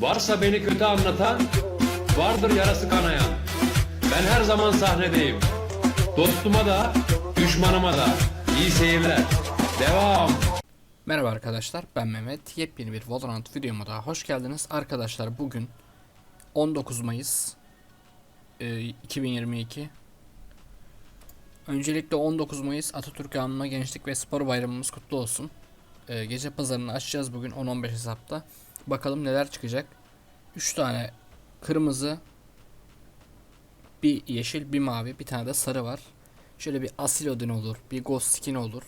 Varsa beni kötü anlatan, vardır yarası kanayan. Ben her zaman sahnedeyim. Dostuma da, düşmanıma da. İyi seyirler. Devam. Merhaba arkadaşlar ben Mehmet. Yepyeni bir Valorant videoma daha hoş geldiniz. Arkadaşlar bugün 19 Mayıs e, 2022. Öncelikle 19 Mayıs Atatürk Anma Gençlik ve Spor Bayramımız kutlu olsun. E, gece pazarını açacağız bugün 10-15 hesapta. Bakalım neler çıkacak. 3 tane kırmızı, bir yeşil, bir mavi, bir tane de sarı var. Şöyle bir Asil Odin olur, bir Ghost Skin olur.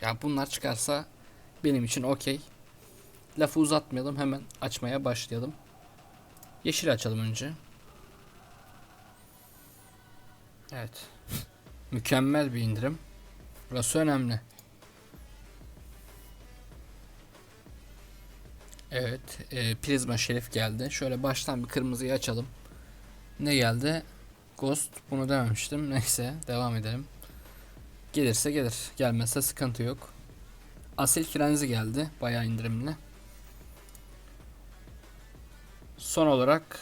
Ya bunlar çıkarsa benim için okey. Lafı uzatmayalım hemen açmaya başlayalım. Yeşil açalım önce. Evet. Mükemmel bir indirim. Burası önemli. Evet. E, Prizma Şerif geldi. Şöyle baştan bir kırmızıyı açalım. Ne geldi? Ghost. Bunu dememiştim. Neyse. Devam edelim. Gelirse gelir. Gelmezse sıkıntı yok. Asil Frenzi geldi. Bayağı indirimli. Son olarak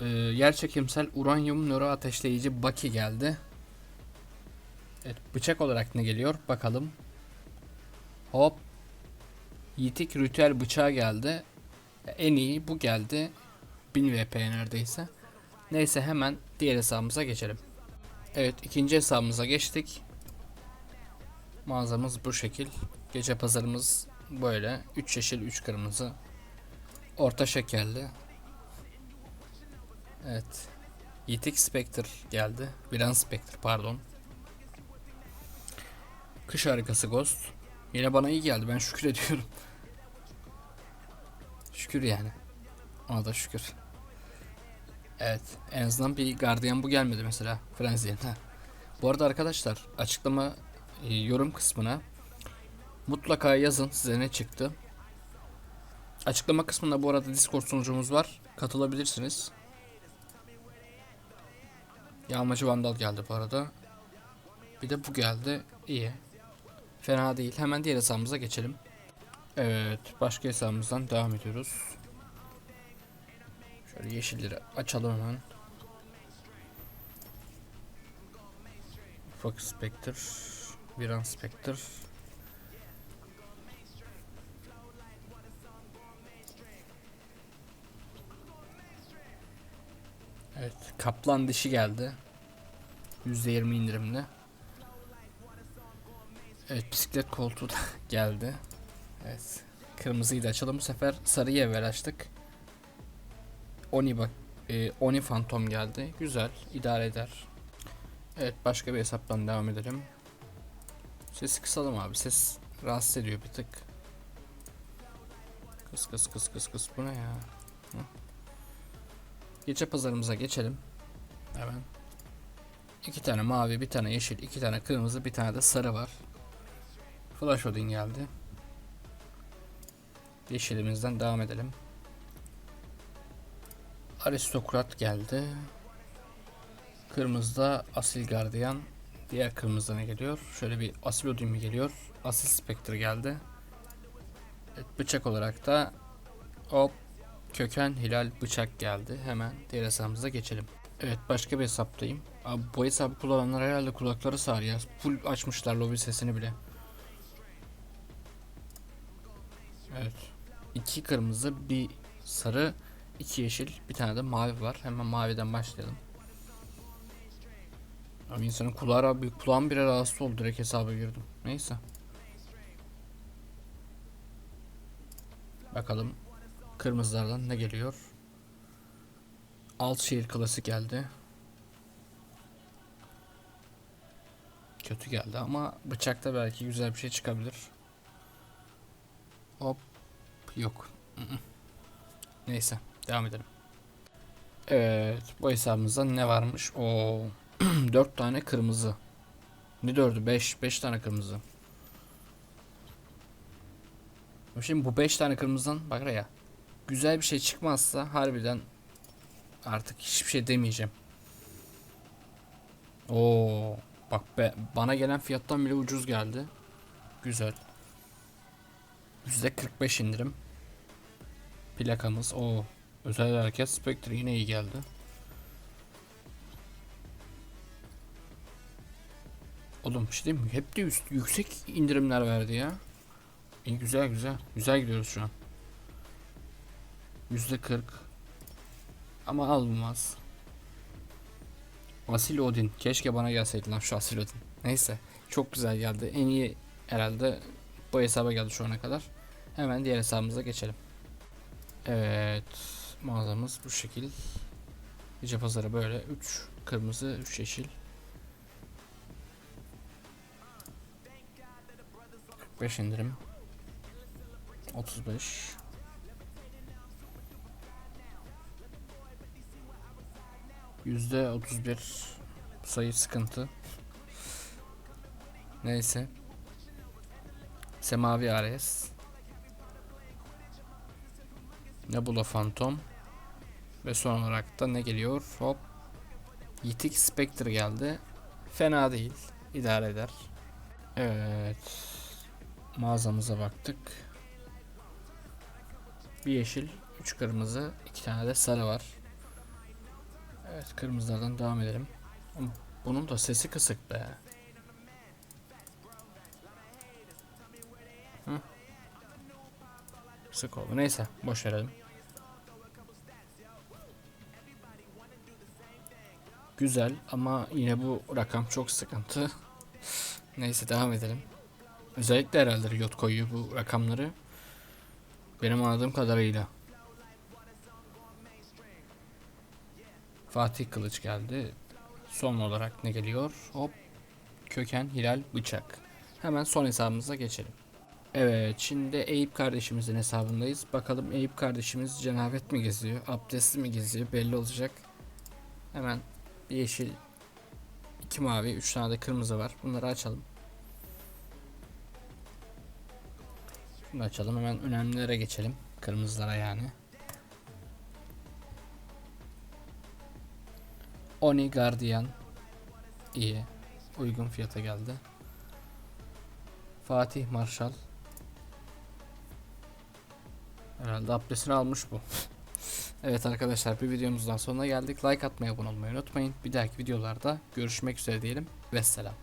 e, yerçekimsel uranyum nöro ateşleyici Baki geldi. Evet, bıçak olarak ne geliyor? Bakalım. Hop. Yitik ritüel bıçağı geldi. En iyi bu geldi. 1000 VP neredeyse. Neyse hemen diğer hesabımıza geçelim. Evet ikinci hesabımıza geçtik. Mağazamız bu şekil. Gece pazarımız böyle. 3 yeşil 3 kırmızı. Orta şekerli. Evet. Yitik Spectre geldi. Viran Spectre pardon. Kış harikası Ghost. Yine bana iyi geldi ben şükür ediyorum. şükür yani. Ona da şükür. Evet. En azından bir gardiyan bu gelmedi mesela. Frenzy'nin. Ha. Bu arada arkadaşlar açıklama e, yorum kısmına mutlaka yazın size ne çıktı. Açıklama kısmında bu arada Discord sunucumuz var. Katılabilirsiniz. Yağmacı Vandal geldi bu arada. Bir de bu geldi. İyi. Fena değil. Hemen diğer hesabımıza geçelim. Evet. Başka hesabımızdan devam ediyoruz. Şöyle yeşilleri açalım hemen. Ufak Spectre, Viran Spectre. Evet, kaplan dişi geldi. %20 indirimli. Evet, bisiklet koltuğu da geldi. Evet, kırmızıyı da açalım. Bu sefer sarıyı evvel açtık. Oni bak, e, Oni Phantom geldi. Güzel, idare eder. Evet başka bir hesaptan devam edelim. Sesi kısalım abi. Ses rahatsız ediyor bir tık. Kıs kıs kıs kıs kıs bu ne ya? Hı. Gece pazarımıza geçelim. Hemen. İki tane mavi, bir tane yeşil, iki tane kırmızı, bir tane de sarı var. Flash Odin geldi. Yeşilimizden devam edelim. Aristokrat geldi. Kırmızıda Asil Gardiyan. Diğer kırmızıda ne geliyor? Şöyle bir Asil Odin mi geliyor? Asil Spectre geldi. Evet, bıçak olarak da hop köken hilal bıçak geldi. Hemen diğer hesabımıza geçelim. Evet başka bir hesaptayım. Abi bu hesabı kullananlar herhalde kulakları sağır ya. Full açmışlar lobi sesini bile. Evet. iki kırmızı, bir sarı, iki yeşil, bir tane de mavi var. Hemen maviden başlayalım. Abi insanın kulağı abi kulağım bile rahatsız oldu direkt hesaba girdim. Neyse. Bakalım kırmızılardan ne geliyor? Alt şehir klasik geldi. Kötü geldi ama bıçakta belki güzel bir şey çıkabilir. Hop yok. Neyse devam edelim. Evet bu hesabımızda ne varmış? O 4 tane kırmızı. Ne dördü? 5 5 tane kırmızı. Şimdi bu 5 tane kırmızıdan bak ya. Güzel bir şey çıkmazsa harbiden artık hiçbir şey demeyeceğim. Oo bak be, bana gelen fiyattan bile ucuz geldi. Güzel. %45 indirim. Plakamız o özel hareket Spectre yine iyi geldi. Oğlum bir şey diyeyim mi? Hep de üst, yüksek indirimler verdi ya. İyi güzel güzel. Güzel gidiyoruz şu an. Yüzde 40. Ama alınmaz. Asil Odin. Keşke bana gelseydi lan şu Asil Odin. Neyse. Çok güzel geldi. En iyi herhalde bu hesaba geldi şu ana kadar. Hemen diğer hesabımıza geçelim. Evet. Mağazamız bu şekil. Gece pazarı böyle. 3 kırmızı, 3 yeşil. 45 indirim. 35. Yüzde 31 sayı sıkıntı. Neyse. Semavi Ares. Nebula Phantom. Ve son olarak da ne geliyor? Hop. Yitik Spectre geldi. Fena değil. İdare eder. Evet. Mağazamıza baktık. Bir yeşil, üç kırmızı, iki tane de sarı var. Evet, kırmızılardan devam edelim. Bunun da sesi kısık be. Kısık oldu. Neyse, boş verelim. Güzel ama yine bu rakam çok sıkıntı. Neyse devam edelim. Özellikle herhalde Riot koyuyor bu rakamları. Benim anladığım kadarıyla. Fatih Kılıç geldi. Son olarak ne geliyor? Hop. Köken Hilal Bıçak. Hemen son hesabımıza geçelim. Evet şimdi Eyüp kardeşimizin hesabındayız. Bakalım Eyüp kardeşimiz cenabet mi geziyor? Abdestli mi geziyor? Belli olacak. Hemen bir yeşil, iki mavi, üç tane de kırmızı var. Bunları açalım. Şunu açalım hemen önemlilere geçelim. Kırmızılara yani. Oni Guardian iyi. Uygun fiyata geldi. Fatih Marshall Herhalde abdestini almış bu. evet arkadaşlar bir videomuzdan sonuna geldik. Like atmayı abone olmayı unutmayın. Bir dahaki videolarda görüşmek üzere diyelim. Vesselam.